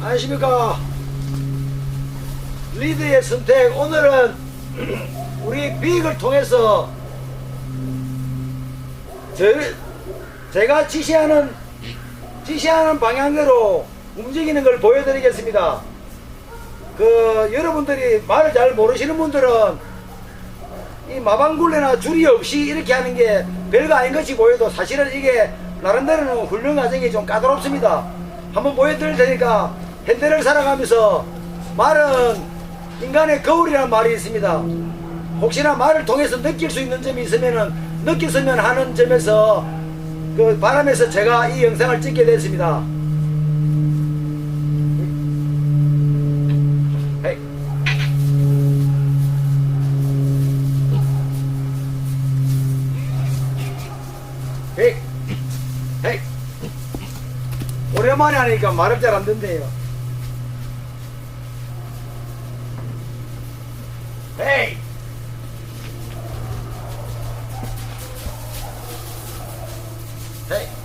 안녕하십니까 리드의 선택 오늘은 우리 비익을 통해서 제, 제가 지시하는 지시하는 방향대로 움직이는 걸 보여드리겠습니다 그 여러분들이 말을 잘 모르시는 분들은 이 마방굴레나 줄이 없이 이렇게 하는 게 별거 아닌 것이 보여도 사실은 이게 나름대로는 훈련 과정이 좀 까다롭습니다. 한번 보여드릴 테니까 현대를 살아가면서 말은 인간의 거울이라는 말이 있습니다. 혹시나 말을 통해서 느낄 수 있는 점이 있으면은 느꼈으면 하는 점에서 그 바람에서 제가 이 영상을 찍게 됐습니다. 오랜만에 하니까 말을 잘 안 듣네요. 헤이. 헤이.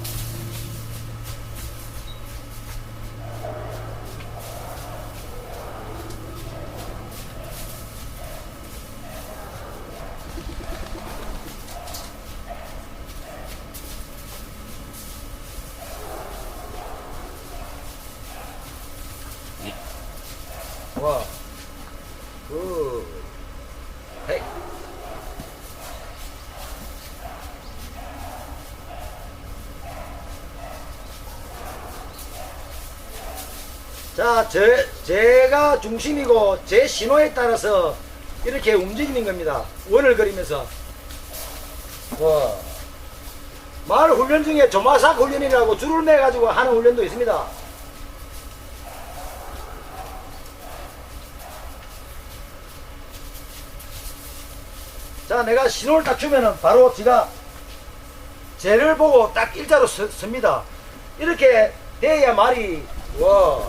자, 제, 제가 중심이고 제 신호에 따라서 이렇게 움직이는 겁니다. 원을 그리면서. 와. 말 훈련 중에 조마삭 훈련이라고 줄을 매가지고 하는 훈련도 있습니다. 자, 내가 신호를 딱 주면은 바로 지가 쟤를 보고 딱 일자로 서, 섭니다. 이렇게 돼야 말이, 와,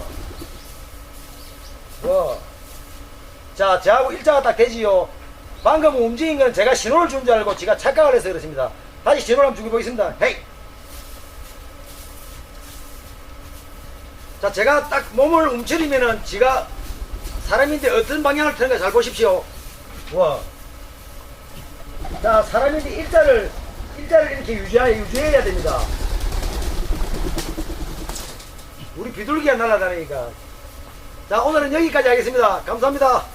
와. 자, 저하고 일자가 딱 되지요. 방금 움직인 건 제가 신호를 준 줄 알고 지가 착각을 해서 그렇습니다. 다시 신호를 한번 주고 보겠습니다. 헤이! 자, 제가 딱 몸을 움츠리면은 지가 사람인데 어떤 방향을 트는가 잘 보십시오. 와. 자, 사람인데 일자를, 일자를 이렇게 유지해, 유지해야 됩니다. 우리 비둘기가 날아다니니까. 자, 오늘은 여기까지 하겠습니다. 감사합니다.